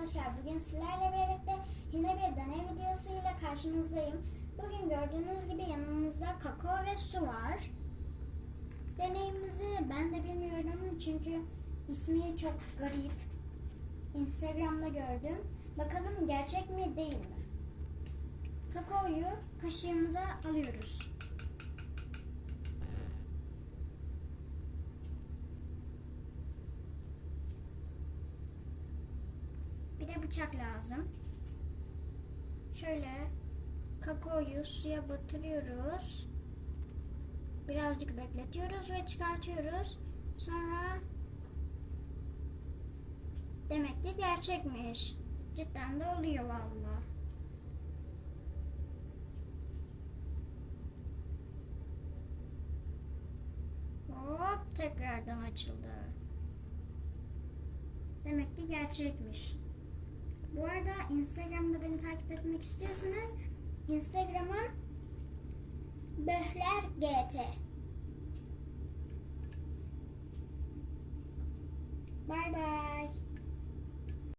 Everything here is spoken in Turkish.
arkadaşlar. Bugün sizlerle birlikte yine bir deney videosuyla karşınızdayım. Bugün gördüğünüz gibi yanımızda kakao ve su var. Deneyimizi ben de bilmiyorum çünkü ismi çok garip. Instagram'da gördüm. Bakalım gerçek mi değil mi? Kakaoyu kaşığımıza alıyoruz. Bıçak lazım. Şöyle kakaoyu suya batırıyoruz. Birazcık bekletiyoruz ve çıkartıyoruz. Sonra demek ki gerçekmiş. Cidden de oluyor valla. Hop tekrardan açıldı. Demek ki gerçekmiş. Bu arada Instagram'da beni takip etmek istiyorsanız Instagram'ım Böhler GT. Bye bye.